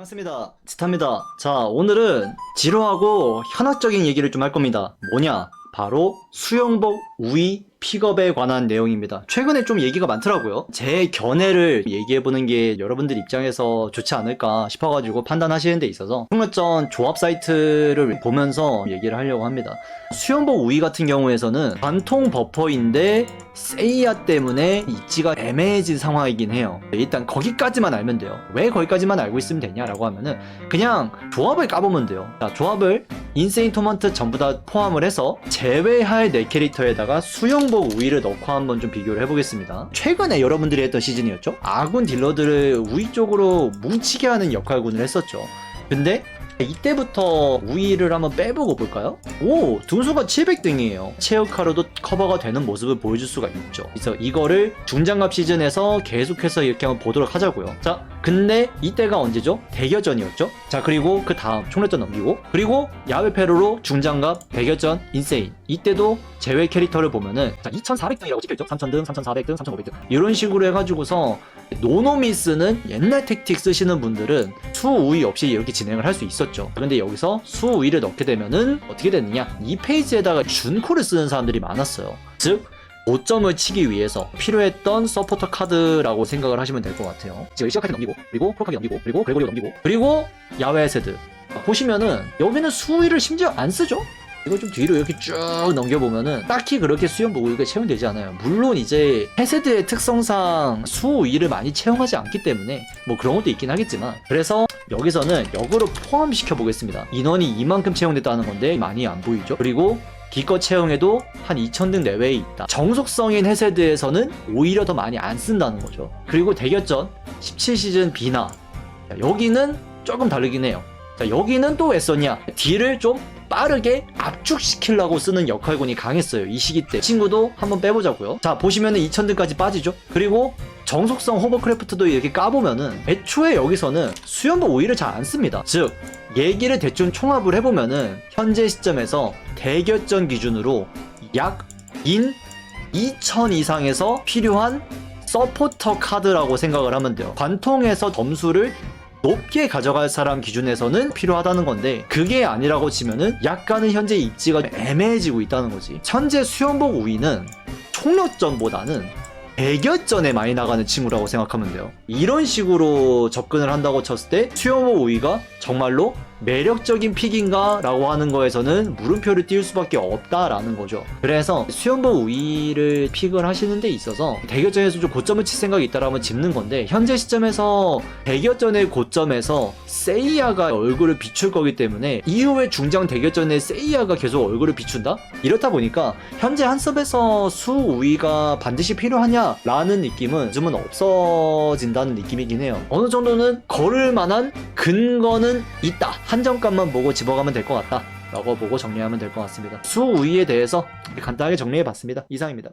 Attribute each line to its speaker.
Speaker 1: 반갑습니다. 지타입니다. 자, 오늘은 지루하고 현학적인 얘기를 좀 할 겁니다. 뭐냐? 바로 수영복 우위 픽업에 관한 내용입니다. 최근에 좀 얘기가 많더라고요. 제 견해를 얘기해보는 게 여러분들 입장에서 좋지 않을까 싶어가지고 판단하시는 데 있어서 폭력전 조합 사이트를 보면서 얘기를 하려고 합니다. 수영복 우위 같은 경우에서는 관통 버퍼인데 세이야 때문에 입지가 애매해진 상황이긴 해요. 일단 거기까지만 알면 돼요. 왜 거기까지만 알고 있으면 되냐라고 하면은 그냥 조합을 까보면 돼요. 자, 조합을 인세인 토먼트 전부 다 포함을 해서 제외할 네 캐릭터에다가 수영복 우위를 넣고 한번 좀 비교를 해보겠습니다. 최근에 여러분들이 했던 시즌이었죠. 아군 딜러들을 우위 쪽으로 뭉치게 하는 역할군을 했었죠. 근데 이때부터 우위를 한번 빼보고 볼까요? 오, 등수가 700등이에요. 체육하루도 커버가 되는 모습을 보여줄 수가 있죠. 그래서 이거를 중장갑 시즌에서 계속해서 이렇게 한번 보도록 하자고요. 자, 근데 이때가 언제죠? 대결전이었죠. 자, 그리고 그 다음 총력전 넘기고 그리고 야외 페루로 중장갑 대결전 인세인. 이때도 제외 캐릭터를 보면은 자, 2,400등이라고 찍혀있죠. 3,000등, 3,400등, 3,500등 이런 식으로 해가지고서 노노미스는 옛날 택틱 쓰시는 분들은 수우위 없이 이렇게 진행을 할 수 있었죠. 근데 여기서 수우위를 넣게 되면은 어떻게 되느냐? 이 페이지에다가 준코를 쓰는 사람들이 많았어요. 즉 5점을 치기 위해서 필요했던 서포터 카드라고 생각을 하시면 될 것 같아요. 지금 시작하기 넘기고, 그리고 프로카기 넘기고, 그리고 그레고리 넘기고, 그리고 야외 세드. 보시면은 여기는 수위를 심지어 안 쓰죠? 이거 좀 뒤로 이렇게 쭉 넘겨보면은 딱히 그렇게 수영복 우위가 채용되지 않아요. 물론 이제 헤세드의 특성상 수위를 많이 채용하지 않기 때문에 뭐 그런 것도 있긴 하겠지만 그래서 여기서는 역으로 포함시켜 보겠습니다. 인원이 이만큼 채용됐다는 건데 많이 안 보이죠? 그리고 기껏 채용해도 한 2000등 내외에 있다. 정속성인 헤세드에서는 오히려 더 많이 안 쓴다는 거죠. 그리고 대결전 17시즌 비나 자, 여기는 조금 다르긴 해요. 자, 여기는 또 왜 썼냐? 딜을 좀 빠르게 압축시키려고 쓰는 역할군이 강했어요. 이 시기 때. 친구도 한번 빼보자고요. 자, 보시면은 2000등까지 빠지죠? 그리고 정속성 호버크래프트도 이렇게 까보면은 애초에 여기서는 수연복 오일을 잘 안 씁니다. 즉, 얘기를 대충 총합을 해보면은 현재 시점에서 대결전 기준으로 약인 2000 이상에서 필요한 서포터 카드라고 생각을 하면 돼요. 관통에서 점수를 높게 가져갈 사람 기준에서는 필요하다는 건데 그게 아니라고 치면은 약간은 현재 입지가 애매해지고 있다는 거지. 현재 수영복 우위는 총력전보다는 대결전에 많이 나가는 친구라고 생각하면 돼요. 이런 식으로 접근을 한다고 쳤을 때 수영복 우위가 정말로 매력적인 픽인가? 라고 하는 거에서는 물음표를 띄울 수밖에 없다라는 거죠. 그래서 수영복 우위를 픽을 하시는 데 있어서 대결전에서 좀 고점을 칠 생각이 있다라면 짚는 건데 현재 시점에서 대결전의 고점에서 세이야가 얼굴을 비출 거기 때문에 이후에 중장 대결전에 세이야가 계속 얼굴을 비춘다? 이렇다 보니까 현재 한섭에서 수 우위가 반드시 필요하냐라는 느낌은 요즘은 없어진다 는 느낌이긴 해요. 어느 정도는 걸을 만한 근거는 있다. 한 점값만 보고 집어가면 될 것 같다. 라고 보고 정리하면 될 것 같습니다. 수 우위에 대해서 간단하게 정리해 봤습니다. 이상입니다.